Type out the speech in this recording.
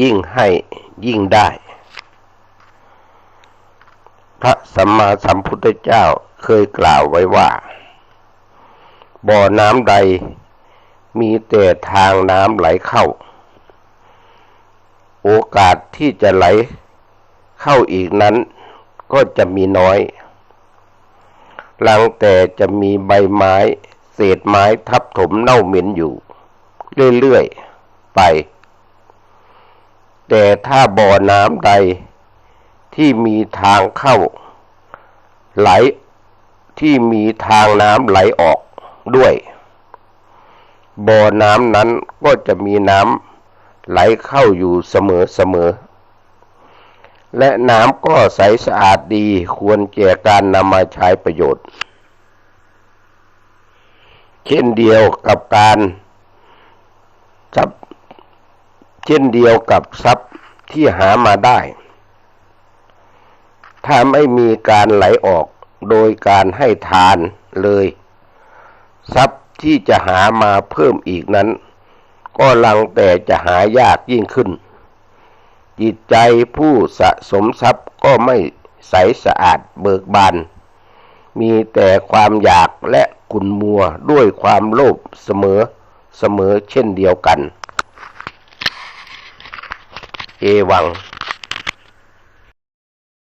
ยิ่งให้ยิ่งได้ พระสัมมาสัมพุทธเจ้าเคยกล่าวไว้ว่า บ่อน้ำใดมีแต่ทางน้ำไหลเข้า โอกาสที่จะไหลเข้าอีกนั้นก็จะมีน้อยหลังแต่จะมีใบไม้ เศษไม้ทับถมเน่าเหม็นอยู่ เรื่อย ๆ ไป แต่ถ้าบ่อน้ำใดที่มีทางเข้า ไหลที่มีทางน้ำไหลออกด้วย บ่อน้ำนั้นก็จะมีน้ำไหลเข้าอยู่เสมอเสมอ และน้ำก็ใสสะอาดดีควรแก่การนำมาใช้ประโยชน์ เช่นเดียวกับการ เช่นเดียวกับทรัพย์ที่หามาได้ ถ้าไม่มีการไหลออกโดยการให้ทานเลย ทรัพย์ที่จะหามาเพิ่มอีกนั้น ก็ลังแต่จะหายากยิ่งขึ้น จิตใจผู้สะสมทรัพย์ก็ไม่ใสสะอาดเบิกบาน มีแต่ความอยากและขุนมัวด้วยความโลภเสมอเสมอเช่นเดียวกัน เอวัง